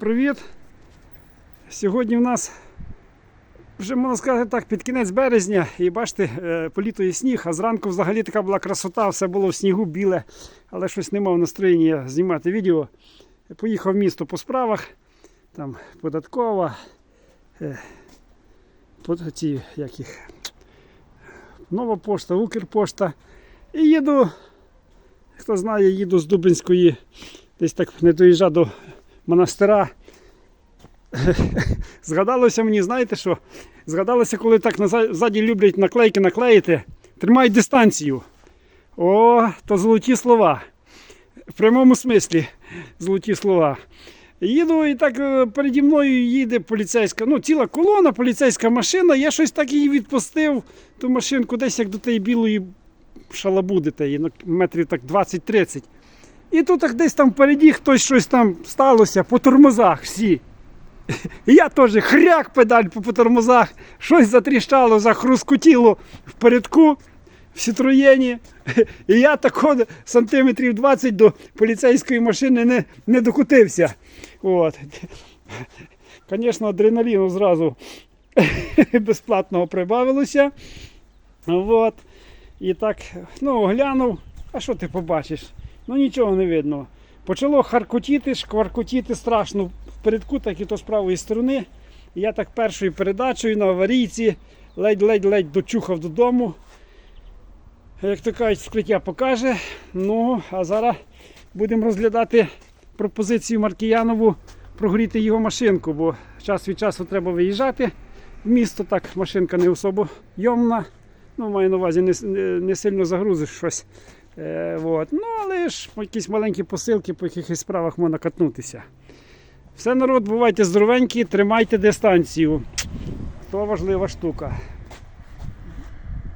Привіт! Сьогодні в нас вже можна сказати так, під кінець березня, і бачите, е, політує сніг, а зранку взагалі така була красота, все було в снігу біле, але щось не мав настроєння знімати відео. Поїхав в місто по справах, там податкова, е, ці, як їх, нова пошта, Укрпошта. І їду, хто знає, їду з Дубинської, десь так не доїжджа до монастира. Згадалося мені, знаєте що? Згадалося, коли так ззаді люблять наклейки наклеїти. Тримай дистанцію. О, то золоті слова. В прямому смислі золоті слова. Їду і так е, переді мною їде поліцейська, ну, ціла колона, поліцейська машина. Я щось так її відпустив, ту машинку десь як до тієї білої шалабуди, метрів так 20-30. І тут десь там впереді хтось щось там сталося по тормозах всі. І я теж хряк педаль по, тормозах, щось затріщало, захрускотіло впередку в Сітроєні. І я так сантиметрів 20 до поліцейської машини не, не докотився. От. Звісно, адреналіну зразу безплатного прибавилося. От. І так, ну, глянув, а що ти побачиш? Ну нічого не видно. Почало харкотіти, шкваркотіти страшно впередку, так і то з правої сторони. Я так першою передачею на аварійці ледь-ледь-ледь дочухав додому. Як то кажуть, вскриття покаже. Ну, а зараз будемо розглядати пропозицію Маркіянову прогріти його машинку, бо час від часу треба виїжджати в місто. Так, машинка не особо йомна. Ну, маю на увазі, не, не, не сильно загрузиш щось. Е, вот. Ну, але ж якісь маленькі посилки по якихось справах можна катнутися. Все, народ, бувайте здоровенькі, тримайте дистанцію. То важлива штука.